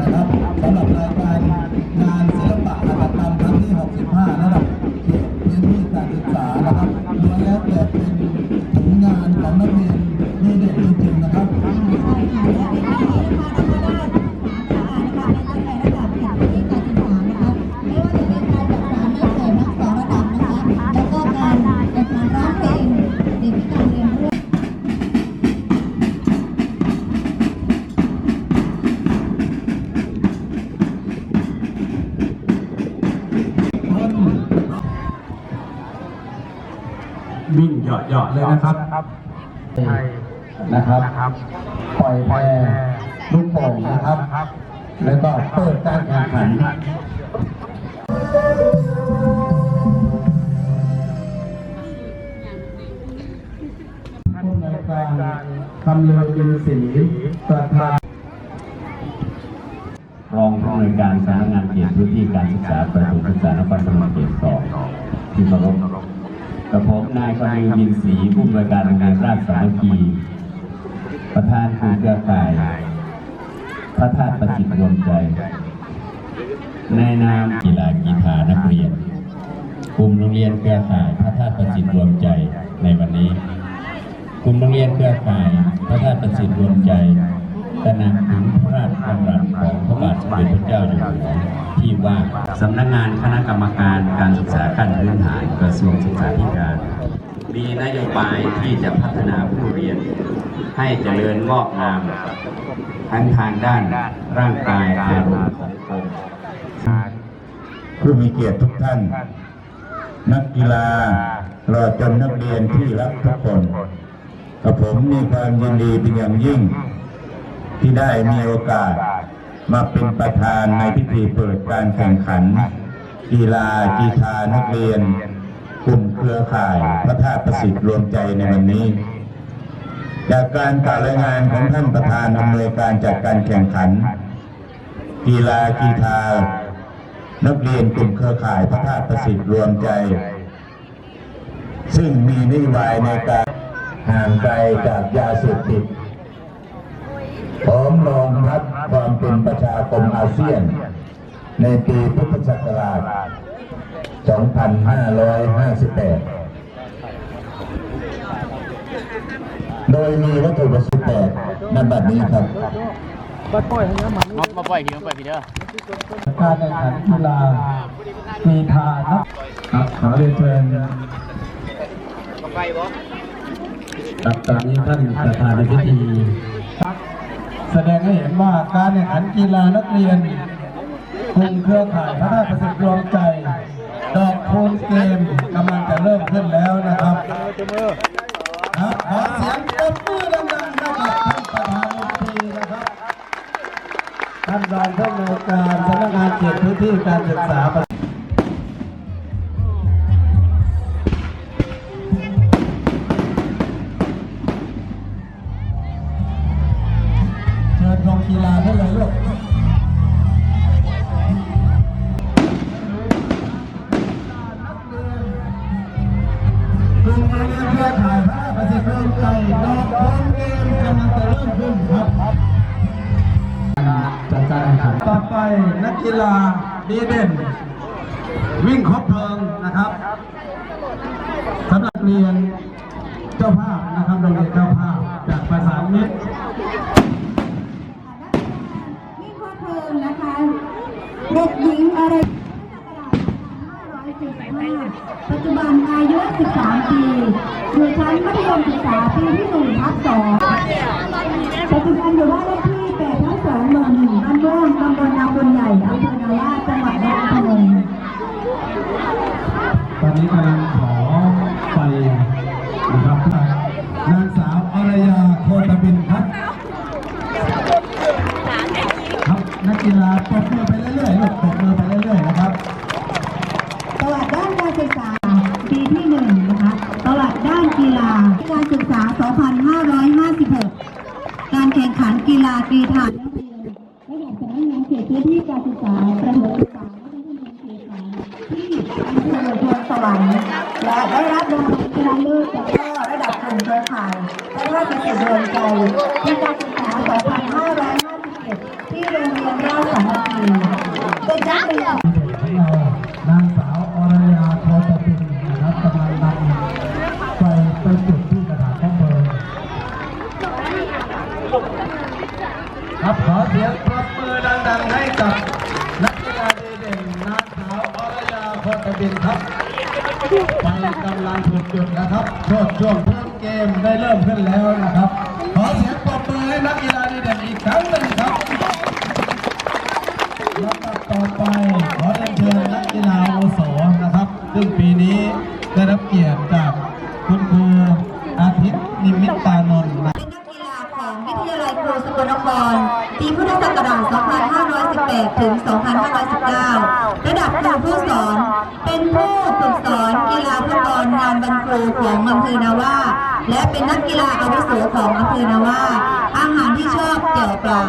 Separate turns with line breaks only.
นะครับสำหรับรายการ
วิ่งเหยาะๆเลยนะครับ
นะครับ ปล่อยแพรลูกโป่งนะครับ แล้วก็เปิดการแข่งขันผู้ในวยการคำเลือบินสีประธาน
รองผู้อำนวยการสำนักงานเขตพื้นที่การศึกษาประถมศึกษานครพนมเขตสองที่เคารพ กับผมนายคำลือบินศรีผู้อำนวยการโรงเรียนราชสามัคคีประธานกลุ่มเครือข่ายพระธาตุประสิทธิ์รวมใจ ในนามกีฬากีฬานักเรียนกลุ่มโรงเรียนเครือข่ายพระธาตุประสิทธิ์รวมใจในวันนี้กลุ่มโรงเรียนเครือข่ายพระธาตุประสิทธิ์รวมใจ ตระหนักถึงพระราชดำรัสของพระบาทสมเด็จพระเจ้าอยู่หัวที่ว่าสำนักงานคณะกรรมการการศึกษาขั้นพื้นฐานกระทรวงศึกษาธิการ มีนโยบายที่จะพัฒนาผู้เรียน ให้เจริญงอกงามทั้งทางด้านร่างกายอารมณ์สังคม
ผู้มีเกียรติทุกท่าน นักกีฬาตลอดจนนักเรียนที่รักทุกคนกับผมมีความยินดีเป็นอย่างยิ่ง ที่ได้มีโอกาสมาเป็นประธานในพิธีเปิดการแข่งขัน กีฬากีฬานักเรียน กลุ่มเครือข่ายพระธาตุประสิทธิ์รวมใจในวันนี้ จากการกล่ารายงานของท่านประธานอำนวยการจัดการแข่งขัน กีฬากีฬานักเรียนกลุ่มเครือข่ายพระธาตุประสิทธิ์รวมใจ ซึ่งมีนโยบายในการห่างไกลจากยาเสพติด พร้อมรองรับความเป็นประชาคมอาเซียน ในปีพุทธศักราช 2558 โดยมีวัตถุประสงค์แปดในบัดนี้ครับ
มามาปล่อยพี่มาปล่อยพี่เด้อ
การแข่งขันกีฬากีฬานักครับขอเรียนเชิญ
ไปบ่
ครับตอนนี้ท่านประธานในพิธี แสดงให้เห็นว่าการแข่งขันกีฬานักเรียนกลุ่มเครือข่ายพระราชประสิทธิ์รวมใจ ดอกคูณเกมกำลังจะเริ่มขึ้นแล้วนะครับครับขอเสียงปรบมือดังๆให้กับท่านประธานในพิธีนะครับท่านรองผู้อำนวยการสำนักงานเขตพื้นที่การศึกษา มาเรียนเครือข่ายพระประสิทธิ์ร่วมใจดอกทองเกมกำลังจะเริ่มขึ้นครับจัดการแข่งขันต่อไปนักกีฬาดีเด่น วิ่งครบเพลิงนะครับสำหรับเรียนเจ้าภาพนะครับโรงเรียนเจ้าภาพจากประสานมิตร
นี่ข้อเพลิงนะคะเด็กหญิงอะไร ปัจจุบันอายุ 13 ปีอยู่ชั้นมัธยมศึกษาปีที่1ทับ2ปัจจุบันอยู่บ้านเลขที่8ทับ2หมู่1บ้านม่วงตำบลนาบนใหญ่อำเภอนาล่าจังหวัดนครพนม
ตอนนี้กำลัง
ษา 2556 การแข่งขันกีฬากีฬานักเรียนระดับสำนักงานเขตพื้นที่การศึกษาประถมศึกษาที่อำเภอพรสวรรค์และได้รับรางวัลชนะเลิศจากก็ระดับกลุ่มเครือข่ายและราชกิจรวมใจในการศึกษา 2557 ที่โรงเรียนราชสามัคคีโดยนักเรียน
ครับขอเสียงปรบมือดังๆให้กับนักกีฬาดีเด่นนางสาวอรยาโคตบินครับไปกำลังถูกจุดนะครับช่วงช่วงเพิ่มเกมได้เริ่มขึ้นแล้วนะครับ ขอเสียงปรบมือให้นักกีฬาดีเด่นอีกครั้งหนึ่งครับลำดับต่อไปขอเรียนเชิญนักกีฬาโอโสนะครับ ซึ่งปีนี้ได้รับเกียรติจาก
คุณครูอาทิตย์นิมิตตานนท์
เป็นนักกีฬาของวิทยาลัยครูส กร ปีพุทธศักราช 2518 ถึง 2519 ระดับครูผู้สอน เป็นผู้ฝึกสอนกีฬาฟุตบอลงานบันครูของอำเภอนาว่า และเป็นนักกีฬาอาวุโสของอำเภอนาว่า อาหารที่ชอบเกี่ยวปลา